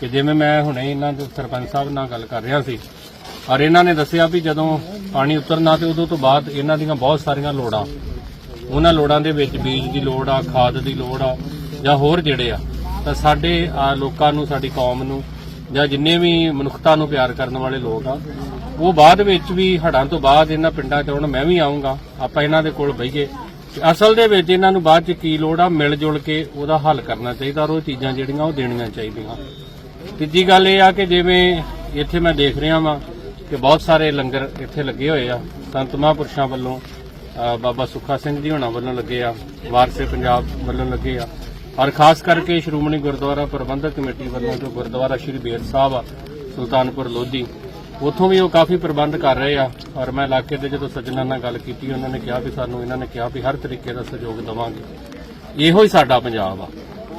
ਕਿ ਜਿਵੇਂ ਮੈਂ ਹੁਣੇ ਇਹਨਾਂ ਦੇ ਸਰਪੰਚ ਸਾਹਿਬ ਨਾਲ ਗੱਲ ਕਰ ਰਿਹਾ ਸੀ, ਔਰ ਇਹਨਾਂ ਨੇ ਦੱਸਿਆ ਵੀ ਜਦੋਂ ਪਾਣੀ ਉਤਰਨਾ ਤੇ ਉਦੋਂ ਤੋਂ ਬਾਅਦ ਇਹਨਾਂ ਦੀਆਂ ਬਹੁਤ ਸਾਰੀਆਂ ਲੋੜਾਂ, ਉਹਨਾਂ ਲੋੜਾਂ ਦੇ ਵਿੱਚ ਬੀਜ ਦੀ ਲੋੜ ਆ, ਖਾਦ ਦੀ ਲੋੜ ਆ, ਜਾਂ ਹੋਰ ਜਿਹੜੇ ਆ, ਤਾਂ ਸਾਡੇ ਲੋਕਾਂ ਨੂੰ, ਸਾਡੀ ਕੌਮ ਨੂੰ, ਜਾਂ ਜਿੰਨੇ ਵੀ ਮਨੁੱਖਤਾ ਨੂੰ ਪਿਆਰ ਕਰਨ ਵਾਲੇ ਲੋਕ ਆ, ਉਹ ਬਾਅਦ ਵਿੱਚ ਵੀ ਹੜਾਂ ਤੋਂ ਬਾਅਦ ਇਹਨਾਂ ਪਿੰਡਾਂ 'ਚ ਹੁਣ ਮੈਂ ਵੀ ਆਉਂਗਾ ਆਪਾਂ ਇਹਨਾਂ ਦੇ ਕੋਲ ਬਈਏ। ਅਸਲ ਦੇ ਵਿੱਚ ਇਹਨਾਂ ਨੂੰ ਬਾਅਦ 'ਚ ਕੀ ਲੋੜ ਆ ਮਿਲ ਜੁਲ ਕੇ ਉਹਦਾ ਹੱਲ ਕਰਨਾ ਚਾਹੀਦਾ, ਔਰ ਉਹ ਚੀਜ਼ਾਂ ਜਿਹੜੀਆਂ ਉਹ ਦੇਣੀਆਂ ਚਾਹੀਦੀਆਂ। ਤੀਜੀ ਗੱਲ ਇਹ ਆ ਕਿ ਜਿਵੇਂ ਇੱਥੇ ਮੈਂ ਦੇਖ ਰਿਹਾ ਵਾਂ ਕਿ ਬਹੁਤ ਸਾਰੇ ਲੰਗਰ ਇੱਥੇ ਲੱਗੇ ਹੋਏ ਆ। ਸੰਤ ਮਹਾਂਪੁਰਸ਼ਾਂ ਵੱਲੋਂ ਬਾਬਾ ਸੁੱਖਾ ਸਿੰਘ ਜੀ ਹੋਣਾ ਵੱਲੋਂ ਲੱਗੇ ਆ, ਵਾਰਸੇ ਪੰਜਾਬ ਵੱਲੋਂ ਲੱਗੇ ਆ। ਔਰ ਖਾਸ ਕਰਕੇ ਸ਼੍ਰੋਮਣੀ ਗੁਰਦੁਆਰਾ ਪ੍ਰਬੰਧਕ ਕਮੇਟੀ ਵੱਲੋਂ ਜੋ ਗੁਰਦੁਆਰਾ ਸ਼੍ਰੀ ਬੇਰ ਸਾਹਿਬ ਆ, ਸੁਲਤਾਨਪੁਰ ਲੋਧੀ, ਉੱਥੋਂ ਵੀ ਉਹ ਕਾਫੀ ਪ੍ਰਬੰਧ ਕਰ ਰਹੇ ਆ। ਔਰ ਮੈਂ ਇਲਾਕੇ ਦੇ ਜਦੋਂ ਸੱਜਣਾਂ ਨਾਲ ਗੱਲ ਕੀਤੀ, ਉਹਨਾਂ ਨੇ ਕਿਹਾ ਵੀ ਸਾਨੂੰ ਇਹਨਾਂ ਨੇ ਕਿਹਾ ਵੀ ਹਰ ਤਰੀਕੇ ਦਾ ਸਹਿਯੋਗ ਦੇਵਾਂਗੇ। ਇਹੋ ਹੀ ਸਾਡਾ ਪੰਜਾਬ ਆ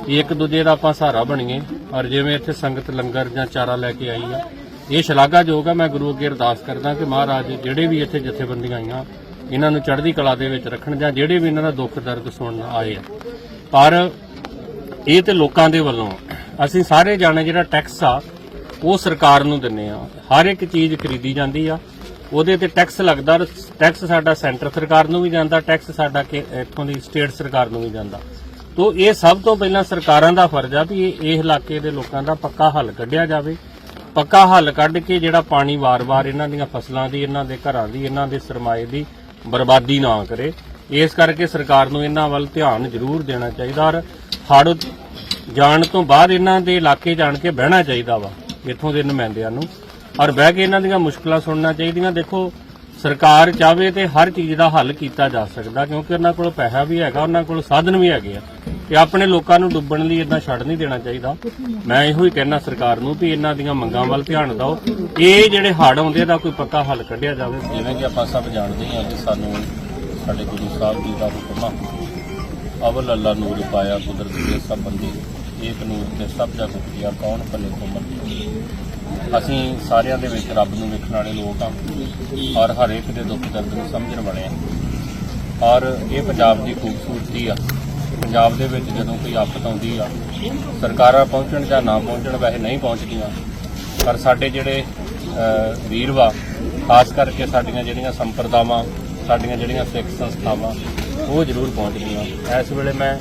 ਕਿ ਇੱਕ ਦੂਜੇ ਦਾ ਆਪਾਂ ਸਹਾਰਾ ਬਣੀਏ। ਔਰ ਜਿਵੇਂ ਇੱਥੇ ਸੰਗਤ ਲੰਗਰ ਜਾਂ ਚਾਰਾ ਲੈ ਕੇ ਆਈ ਆ, ਇਹ ਸ਼ਲਾਘਾਯੋਗ ਆ। ਮੈਂ ਗੁਰੂ ਅੱਗੇ ਅਰਦਾਸ ਕਰਦਾ ਕਿ ਮਹਾਰਾਜ, ਜਿਹੜੇ ਵੀ ਇੱਥੇ ਜਥੇਬੰਦੀਆਂ ਆਈਆਂ, ਇਹਨਾਂ ਨੂੰ ਚੜ੍ਹਦੀ ਕਲਾ ਦੇ ਵਿੱਚ ਰੱਖਣ ਜਾਂ ਜਿਹੜੇ ਵੀ ਇਹਨਾਂ ਦਾ ਦੁੱਖ ਦਰਦ ਸੁਣਨ ਆਏ ਆ। ਪਰ ਇਹ ਤੇ ਲੋਕਾਂ ਦੇ ਵੱਲੋਂ ਅਸੀਂ ਸਾਰੇ ਜਾਣੇ ਜਿਹੜਾ ਟੈਕਸ ਆ, ਉਹ ਸਰਕਾਰ ਨੂੰ ਦਿੰਨੇ ਆ। ਹਰ ਇੱਕ ਚੀਜ਼ ਖਰੀਦੀ ਜਾਂਦੀ ਆ। ਉਹਦੇ ਤੇ ਟੈਕਸ ਲੱਗਦਾ, ਟੈਕਸ ਸਾਡਾ ਸੈਂਟਰ ਸਰਕਾਰ ਨੂੰ ਵੀ ਜਾਂਦਾ ਟੈਕਸ ਸਾਡਾ ਕਿ- ਇੱਥੋਂ ਦੀ ਸਟੇਟ ਸਰਕਾਰ ਨੂੰ ਵੀ ਜਾਂਦਾ ਤੋ ਇਹ ਸਭ ਤੋਂ ਪਹਿਲਾਂ ਸਰਕਾਰਾਂ ਦਾ ਫਰਜ਼ ਆ ਵੀ ਇਹ ਇਹ ਇਲਾਕੇ ਦੇ ਲੋਕਾਂ ਦਾ ਪੱਕਾ ਹੱਲ ਕੱਢਿਆ ਜਾਵੇ। ਪੱਕਾ ਹੱਲ ਕੱਢ ਕੇ ਜਿਹੜਾ ਪਾਣੀ ਵਾਰ-ਵਾਰ ਇਹਨਾਂ ਦੀਆਂ ਫਸਲਾਂ ਦੀ, ਇਹਨਾਂ ਦੇ ਘਰਾਂ ਦੀ, ਇਹਨਾਂ ਦੇ ਸਰਮਾਏ ਦੀ ਬਰਬਾਦੀ ਨਾ ਕਰੇ। ਇਸ ਕਰਕੇ ਸਰਕਾਰ ਨੂੰ ਇਹਨਾਂ ਵੱਲ ਧਿਆਨ ਜ਼ਰੂਰ ਦੇਣਾ ਚਾਹੀਦਾ ਔਰ ਹੜ੍ਹ ਜਾਣ ਤੋਂ ਬਾਅਦ ਇਹਨਾਂ ਦੇ ਇਲਾਕੇ ਜਾਣ ਕੇ ਬਹਿਣਾ ਚਾਹੀਦਾ ਵਾ, ਇੱਥੋਂ ਦੇ ਨੁਮਾਇੰਦਿਆਂ ਨੂੰ। ਔਰ ਬਹਿ ਕੇ ਇਹਨਾਂ ਦੀਆਂ ਮੁਸ਼ਕਲਾਂ ਸੁਣਨਾ ਚਾਹੀਦੀਆਂ। ਦੇਖੋ ਸਰਕਾਰ ਚਾਹਵੇ ਤੇ ਹਰ ਚੀਜ਼ ਦਾ ਹੱਲ ਕੀਤਾ ਜਾ ਸਕਦਾ, ਕਿਉਂਕਿ ਉਹਨਾਂ ਕੋਲ ਪੈਸਾ ਵੀ ਹੈਗਾ, ਉਹਨਾਂ ਕੋਲ ਸਾਧਨ ਵੀ ਹੈਗੇ ਆ। ਤੇ ਆਪਣੇ ਲੋਕਾਂ ਨੂੰ ਡੁੱਬਣ ਲਈ ਇਦਾਂ ਛੱਡ ਨਹੀਂ ਦੇਣਾ ਚਾਹੀਦਾ। ਮੈਂ ਇਹੋ ਹੀ ਕਹਿਣਾ ਸਰਕਾਰ ਨੂੰ ਵੀ ਇਹਨਾਂ ਦੀਆਂ ਮੰਗਾਂ ਵੱਲ ਧਿਆਨ ਦਿਓ। ਇਹ ਜਿਹੜੇ ਹੜ੍ਹ ਆਉਂਦੇ ਦਾ ਕੋਈ ਪੱਕਾ ਹੱਲ ਕੱਢਿਆ ਜਾਵੇ। ਜਿਵੇਂ ਕਿ ਆਪਾਂ ਸਭ ਜਾਣਦੇ ਹਾਂ ਕਿ ਸਾਨੂੰ ਸਾਡੇ ਗੁਰੂ ਸਾਹਿਬ ਜੀ ਦਾ ਹੁਕਮ ਆ। ਅਵਲ ਅੱਲਾ ਨੂਰ ਪਾਇਆ ਕੁਦਰਤ ਦੇ ਸਭ ਬੰਦੇ, ਏਕ ਨੂਰ ਤੇ ਸਭ ਜਗ ਉਪਜਿਆ ਕੌਣ ਭਲੇ ਕੋ ਮੰਦੇ ਅਸੀਂ ਸਾਰਿਆਂ ਦੇ ਵਿੱਚ ਰੱਬ ਨੂੰ ਵੇਖਣ ਵਾਲੇ ਲੋਕ ਆ ਔਰ ਹਰ ਇੱਕ ਦੇ ਦੁੱਖ ਦਰਦ ਨੂੰ ਸਮਝਣ ਵਾਲੇ ਆ ਔਰ ਇਹ ਪੰਜਾਬ ਦੀ ਖੂਬਸੂਰਤੀ ਆ। ਪੰਜਾਬ ਦੇ ਵਿੱਚ ਜਦੋਂ ਕੋਈ ਆਫਤ ਆਉਂਦੀ ਆ ਸਰਕਾਰਾਂ ਪਹੁੰਚਣ ਜਾਂ ਨਾ ਪਹੁੰਚਣ ਵੈਸੇ ਨਹੀਂ ਪਹੁੰਚਦੀਆਂ। ਪਰ ਸਾਡੇ ਜਿਹੜੇ ਅਹ, ਵੀਰ ਵਾ ਖਾਸ ਕਰਕੇ ਸਾਡੀਆਂ ਜਿਹੜੀਆਂ ਸੰਪਰਦਾਵਾਂ ਸਾਡੀਆਂ ਜਿਹੜੀਆਂ ਸਿੱਖ ਸੰਸਥਾਵਾਂ ਉਹ ਜ਼ਰੂਰ ਪਹੁੰਚਦੀਆਂ। ਇਸ ਵੇਲੇ ਮੈਂ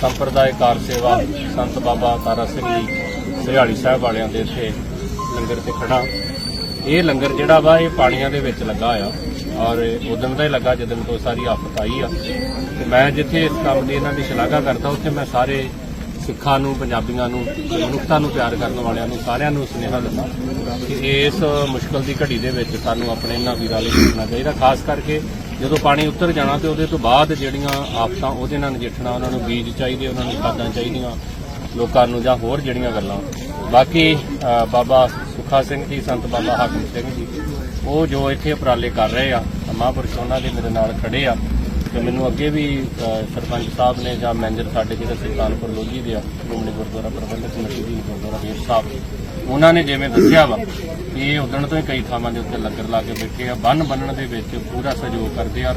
ਸੰਪਰਦਾਇ ਕਾਰ ਸੇਵਾ ਸੰਤ ਬਾਬਾ ਤਾਰਾ ਸਿੰਘ ਜੀ ਸਿਹਾਲੀ ਸਾਹਿਬ ਵਾਲਿਆਂ ਦੇ ਇੱਥੇ ਲੰਗਰ ਤੇ ਖੜਾ। ਇਹ ਲੰਗਰ ਜਿਹੜਾ ਵਾ, ਇਹ ਪਾਣੀਆਂ ਦੇ ਵਿੱਚ ਲੱਗਾ ਆ ਔਰ ਉਦੋਂ ਦਾ ਹੀ ਲੱਗਾ ਜਦੋਂ ਤੋਂ ਸਾਰੀ ਆਫਤ ਆਈ ਆ। ਤੇ ਮੈਂ ਜਿੱਥੇ ਇਸ ਕੰਮ ਦੀ ਇਹਨਾਂ ਦੀ ਸ਼ਲਾਘਾ ਕਰਦਾ, ਉੱਥੇ ਮੈਂ ਸਾਰੇ ਸਿੱਖਾਂ ਨੂੰ, ਪੰਜਾਬੀਆਂ ਨੂੰ ਤੇ ਮਨੁੱਖਤਾ ਨੂੰ ਪਿਆਰ ਕਰਨ ਵਾਲਿਆਂ ਨੂੰ, ਸਾਰਿਆਂ ਨੂੰ ਸੁਨੇਹਾ ਦਿੰਦਾ ਕਿ ਇਸ ਮੁਸ਼ਕਲ ਦੀ ਘੜੀ ਦੇ ਵਿੱਚ ਸਾਨੂੰ ਆਪਣੇ ਇਹਨਾਂ ਵੀਰਾਂ ਲਈ ਕਰਨਾ ਚਾਹੀਦਾ। ਖਾਸ ਕਰਕੇ ਜਦੋਂ ਪਾਣੀ ਉੱਤਰ ਜਾਣਾ ਤੇ ਉਹਦੇ ਤੋਂ ਬਾਅਦ ਜਿਹੜੀਆਂ ਆਫਤਾਂ, ਉਹਦੇ ਨਾਲ ਨਜਿੱਠਣਾ, ਉਹਨਾਂ ਨੂੰ ਬੀਜ ਚਾਹੀਦੇ, ਉਹਨਾਂ ਨੂੰ ਖਾਦਾਂ ਚਾਹੀਦੀਆਂ, ਲੋਕਾਂ ਨੂੰ ਜਾਂ ਹੋਰ ਜਿਹੜੀਆਂ ਗੱਲਾਂ। ਬਾਕੀ ਬਾਬਾ ਸੁਖਾ ਸਿੰਘ ਜੀ, ਸੰਤ ਬਾਬਾ ਹਾਕਮ ਸਿੰਘ ਜੀ, ਉਹ ਜੋ ਇੱਥੇ ਉਪਰਾਲੇ ਕਰ ਰਹੇ ਆ, ਮਹਾਂਪੁਰਸ਼, ਉਹਨਾਂ ਦੇ ਮੇਰੇ ਨਾਲ ਖੜੇ ਆ। ਤੇ ਮੈਨੂੰ ਅੱਗੇ ਵੀ ਸਰਪੰਚ ਸਾਹਿਬ ਨੇ ਜਾਂ ਮੈਨੇਜਰ ਸਾਡੇ ਜਿਹੜੇ ਸੁਲਤਾਨਪੁਰ ਲੋਧੀ ਦੇ ਆ, ਸ਼੍ਰੋਮਣੀ ਗੁਰਦੁਆਰਾ ਪ੍ਰਬੰਧਕ ਕਮੇਟੀ ਦੀ ਗੁਰਦੁਆਰਾ ਵੀਰ ਸਾਹਿਬ ਉਹਨਾਂ ਨੇ ਜਿਵੇਂ ਦੱਸਿਆ ਵਾ ਕਿ ਇਹ ਉਦਣ ਤੋਂ ਹੀ ਕਈ ਥਾਵਾਂ ਦੇ ਉੱਤੇ ਲੰਗਰ ਲਾ ਕੇ ਬੈਠੇ ਆ, ਬੰਨ ਬੰਨਣ ਦੇ ਵਿੱਚ ਪੂਰਾ ਸਹਿਯੋਗ ਕਰਦੇ ਆ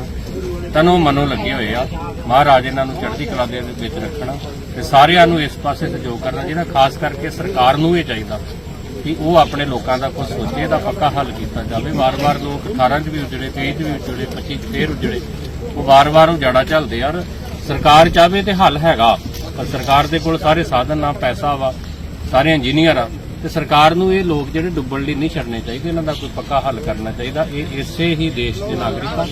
ਤਨੋਂ ਮਨੋਂ ਲੱਗੇ ਹੋਏ ਆ। ਮਹਾਰਾਜ ਇਹਨਾਂ ਨੂੰ ਚੜ੍ਹਦੀ ਕਲਾ ਦੇ ਵਿੱਚ ਰੱਖਣਾ ਤੇ ਸਾਰਿਆਂ ਨੂੰ ਇਸ ਪਾਸੇ ਸਹਿਯੋਗ ਕਰਨਾ ਜਿਹੜਾ ਖਾਸ ਕਰਕੇ ਸਰਕਾਰ ਨੂੰ ਇਹ ਚਾਹੀਦਾ ਕਿ ਉਹ ਆਪਣੇ ਲੋਕਾਂ ਦਾ ਕੁਝ ਸੋਚੇ ਦਾ ਪੱਕਾ ਹੱਲ ਕੀਤਾ ਜਾਵੇ। ਵਾਰ-ਵਾਰ ਲੋਕ 18 ਚ ਵੀ ਉਜੜੇ 23 ਚ ਵੀ ਉਜੜੇ 25 ਚ ਫੇਰ ਉਜੜੇ। ਉਹ ਵਾਰ-ਵਾਰ ਉਹ ਜੜਾ ਚੱਲਦੇ ਆ ਸਰਕਾਰ ਚਾਹਵੇ ਤੇ ਹੱਲ ਹੈਗਾ, ਪਰ ਸਰਕਾਰ ਦੇ ਕੋਲ ਸਾਰੇ ਸਾਧਨ ਆ ਪੈਸਾ ਵਾ, ਸਾਰੇ ਇੰਜੀਨੀਅਰ ਆ। ਤੇ ਸਰਕਾਰ ਨੂੰ ਇਹ ਲੋਕ ਜਿਹੜੇ ਡੁੱਬਣ ਲਈ ਨਹੀਂ ਛੱਡਣੇ ਚਾਹੀਦੇ, ਇਹਨਾਂ ਦਾ ਕੋਈ ਪੱਕਾ ਹੱਲ ਕਰਨਾ ਚਾਹੀਦਾ। ਇਹ ਇਸੇ ਹੀ ਦੇਸ਼ ਦੇ ਨਾਗਰਿਕ ਆ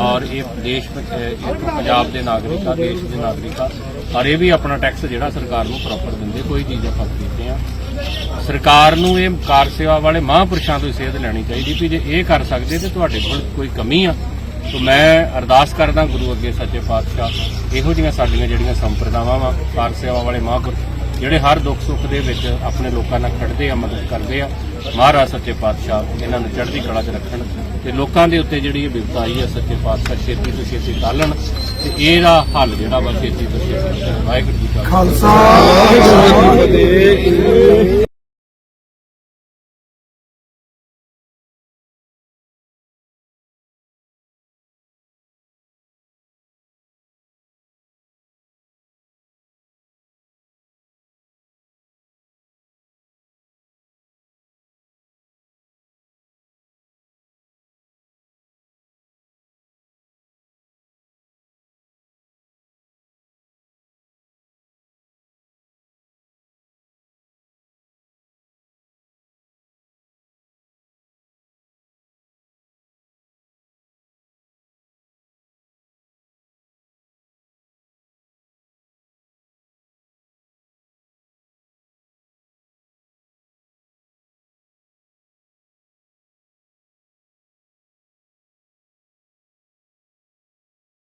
ਔਰ ਇਹ ਦੇਸ਼ ਪੰਜਾਬ ਦੇ ਨਾਗਰਿਕ ਆ, ਦੇਸ਼ ਦੇ ਨਾਗਰਿਕ ਆ। ਔਰ ਇਹ ਵੀ ਆਪਣਾ ਟੈਕਸ ਜਿਹੜਾ ਸਰਕਾਰ ਨੂੰ ਪ੍ਰੋਪਰ ਦਿੰਦੇ, ਕੋਈ ਚੀਜ਼ ਆਪਾਂ ਖਰੀਦਦੇ ਆ ਸਰਕਾਰ ਨੂੰ ਇਹ ਕਾਰ ਸੇਵਾ ਵਾਲੇ ਮਹਾਂਪੁਰਸ਼ਾਂ ਤੋਂ ਸੇਧ ਲੈਣੀ ਚਾਹੀਦੀ ਵੀ ਜੇ ਇਹ ਕਰ ਸਕਦੇ ਤੇ ਤੁਹਾਡੇ ਕੋਲ ਕੋਈ ਕਮੀ ਆ ਸੋ ਮੈਂ ਅਰਦਾਸ ਕਰਦਾ ਗੁਰੂ ਅੱਗੇ ਸੱਚੇ ਪਾਤਸ਼ਾਹ, ਇਹੋ ਜਿਹੀਆਂ ਸਾਡੀਆਂ ਜਿਹੜੀਆਂ ਸੰਪਰਦਾਵਾਂ ਵਾ, ਕਾਰ ਸੇਵਾ ਵਾਲੇ ਮਹਾਂਪੁਰਸ਼ ਜਿਹੜੇ ਹਰ ਦੁੱਖ ਸੁੱਖ ਦੇ ਵਿੱਚ ਆਪਣੇ ਲੋਕਾਂ ਨਾਲ ਖੜਦੇ ਆ, ਮਦਦ ਕਰਦੇ ਆ, ਮਹਾਰਾਜ ਸੱਚੇ ਪਾਤਸ਼ਾਹ ਇਹਨਾਂ ਨੂੰ ਚੜ੍ਹਦੀ ਕਲਾ 'ਚ ਰੱਖਣ ਤੇ ਲੋਕਾਂ ਦੇ ਉੱਤੇ ਜਿਹੜੀ ਇਹ ਵਿਪਤਾ ਆਈ ਆ ਸੱਚੇ ਪਾਤਸ਼ਾਹ ਛੇਤੀ ਤੋਂ ਛੇਤੀ ਟਾਲਣ ਤੇ ਇਹਦਾ ਹੱਲ ਜਿਹੜਾ ਵਾ ਛੇਤੀ ਤੋਂ ਛੇਤੀ ਵਾਹਿਗੁਰੂ ਜੀ ਕਾ ਖਾਲਸਾ।